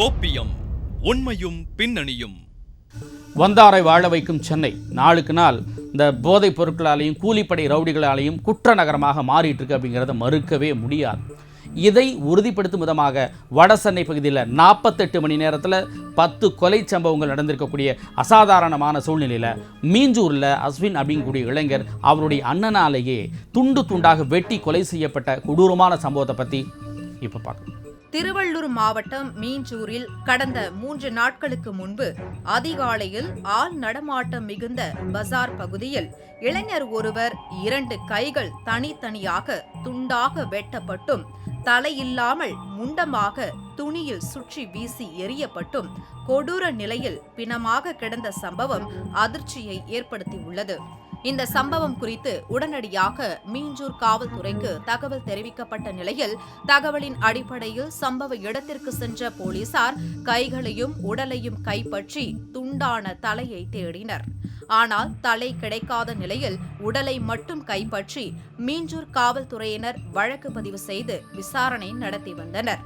கோப்பியம் உண்மையும் பின்னணியும். வந்தாரை வாழ வைக்கும் சென்னை. நாளுக்கு நாள் இந்த போதைப் பொருட்களாலையும் கூலிப்படை ரவுடிகளாலையும் குற்ற நகரமாக மாறிட்டு இருக்கு அப்படிங்கிறத மறுக்கவே முடியாது. இதை உறுதிப்படுத்தும் விதமாக வட சென்னை பகுதியில் நாற்பத்தெட்டு மணி நேரத்தில் பத்து கொலை சம்பவங்கள் நடந்திருக்கக்கூடிய அசாதாரணமான சூழ்நிலையில் மீஞ்சூரில் அஸ்வின் அப்படிங்கக்கூடிய இளைஞர் அவருடைய அண்ணனாலேயே துண்டு துண்டாக வெட்டி கொலை செய்யப்பட்ட கொடூரமான சம்பவத்தை பற்றி இப்போ பார்க்கணும் திருவள்ளூர் மாவட்டம் மீஞ்சூரில் கடந்த மூன்று நாட்களுக்கு முன்பு அதிகாலையில் ஆள் நடமாட்டம் மிகுந்த பசார் பகுதியில் இளைஞர் ஒருவர் இரண்டு கைகள் தனித்தனியாக துண்டாக வெட்டப்பட்டும் தலையில்லாமல் முண்டமாக துணியில் சுற்றி வீசி எறியப்பட்டும் கொடூர நிலையில் பிணமாக கிடந்த சம்பவம் அதிர்ச்சியை ஏற்படுத்தியுள்ளது. இந்த சம்பவம் குறித்து உடனடியாக மீஞ்சூர் காவல்துறைக்கு தகவல் தெரிவிக்கப்பட்ட நிலையில் தகவலின் அடிப்படையில் சம்பவ இடத்திற்கு சென்ற போலீசார் கைகளையும் உடலையும் கைப்பற்றி துண்டான தலையை தேடினர். ஆனால் தலை கிடைக்காத நிலையில் உடலை மட்டும் கைப்பற்றி மீஞ்சூர் காவல்துறையினர் வழக்கு பதிவு செய்து விசாரணை நடத்தி வந்தனர்.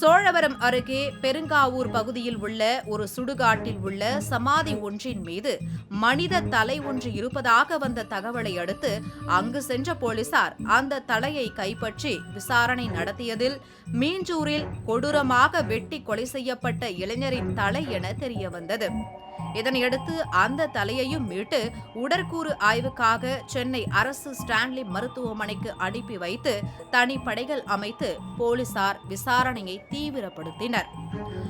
சோழவரம் அருகே பெருங்காவூர் பகுதியில் உள்ள ஒரு சுடுகாட்டில் உள்ள சமாதி ஒன்றின் மீது மனித தலை ஒன்று இருப்பதாக வந்த தகவலை அடுத்து அங்கு சென்ற போலீசார் அந்த தலையை கைப்பற்றி விசாரணை நடத்தியதில் மீஞ்சூரில் கொடூரமாக வெட்டி கொலை செய்யப்பட்ட இளைஞரின் தலை என தெரியவந்தது. இதனையடுத்து அந்த தலையையும் மீட்டு உடற்கூறு ஆய்வுக்காக சென்னை அரசு ஸ்டான்லி மருத்துவமனைக்கு அனுப்பி வைத்து தனிப்படைகள் அமைத்து போலீசார் விசாரணையை தீவிரப்படுத்தினர்.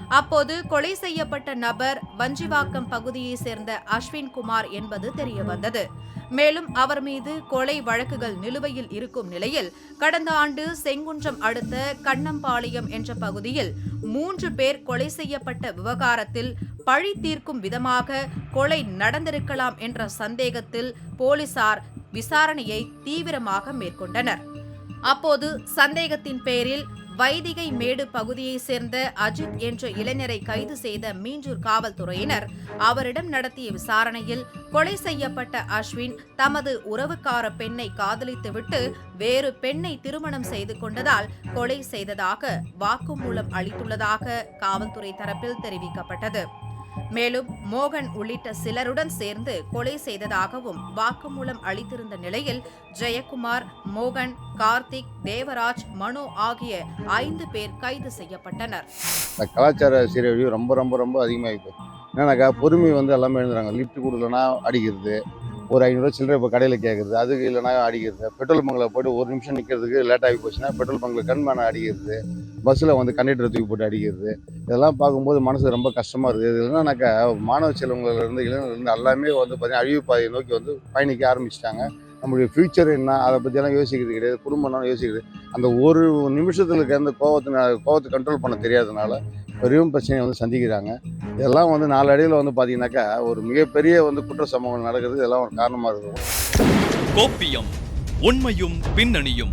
அப்போது கொலை செய்யப்பட்ட நபர் வஞ்சிவாக்கம் பகுதியைச் சேர்ந்த அஸ்வின் குமார் என்பது தெரியவந்தது. மேலும் அவர் மீது கொலை வழக்குகள் நிலுவையில் இருக்கும் நிலையில் கடந்த ஆண்டு செங்குன்றம் அடுத்த கண்ணம்பாளையம் என்ற பகுதியில் மூன்று பேர் கொலை செய்யப்பட்ட விவகாரத்தில் பழி தீர்க்கும் விதமாக கொலை நடந்திருக்கலாம் என்ற சந்தேகத்தில் போலீசார் விசாரணையை தீவிரமாக மேற்கொண்டனர். அப்போது சந்தேகத்தின் பேரில் வைதிகை மேடு பகுதியைச் சேர்ந்த அஜித் என்ற இளைஞரை கைது செய்த மீஞ்சூர் காவல்துறையினர் அவரிடம் நடத்திய விசாரணையில் கொலை செய்யப்பட்ட அஸ்வின் தமது உறவுக்கார பெண்ணை காதலித்துவிட்டு வேறு பெண்ணை திருமணம் செய்து கொண்டதால் கொலை செய்ததாக வாக்குமூலம் அளித்துள்ளதாக காவல்துறை தரப்பில் தெரிவிக்கப்பட்டது. மேலும் மோகன் உள்ளிட்ட சிலருடன் சேர்ந்து கொலை செய்ததாகவும் வாக்குமூலம் அளித்திருந்த நிலையில் ஜெயக்குமார் மோகன் கார்த்திக் தேவராஜ் மனு ஆகிய ஐந்து பேர் கைது செய்யப்பட்டனர். கலாச்சார சீரழிவு ரொம்ப ரொம்ப ரொம்ப அதிகமாகி என்னன்னாக்கா பொறுமை வந்து எல்லாமே எழுந்துறாங்க. லிஃப்ட் கொடுக்கலனா அடிக்கிறது ஒரு ஐநூறுரூவா சில்லறை இப்போ கடையில் கேட்குறது அதுக்கு இல்லைனா அடிக்கிறது. பெட்ரோல் பங்கில் போய்ட்டு ஒரு நிமிஷம் நிற்கிறதுக்கு லேட் ஆகி போச்சுன்னா பெட்ரோல் பங்கில் கண்மேனை அடிக்கிறது பஸ்ஸில் வந்து கண்டக்டர் தூக்கி போட்டு அடிக்கிறது இதெல்லாம் பார்க்கும்போது மனசு ரொம்ப கஷ்டமாக இருக்குது. இது என்னன்னாக்கா மாணவ செல்வங்கள்லேருந்து இளைஞர்கள்லேருந்து எல்லாமே வந்து பார்த்தீங்கன்னா அழிவு பாதையை நோக்கி வந்து பயணிக்க ஆரம்பிச்சிட்டாங்க. நம்மளுடைய ஃப்யூச்சர் என்ன அதை பற்றியெல்லாம் யோசிக்கிறது கிடையாது. குடும்பம்லாம் யோசிக்கிறது. அந்த ஒரு நிமிஷத்தில் இருக்க அந்த கோவத்தை கோவத்தை கண்ட்ரோல் பண்ண தெரியாதனால பெரும் பிரச்சனையை வந்து சந்திக்கிறாங்க. இதெல்லாம் வந்து நாலடியில் வந்து பார்த்தீங்கன்னாக்கா ஒரு மிகப்பெரிய வந்து குற்ற சம்பவங்கள் நடக்கிறது இதெல்லாம் ஒரு காரணமாக இருக்கும். கோப்பியம் உண்மையும் பின்னணியும்.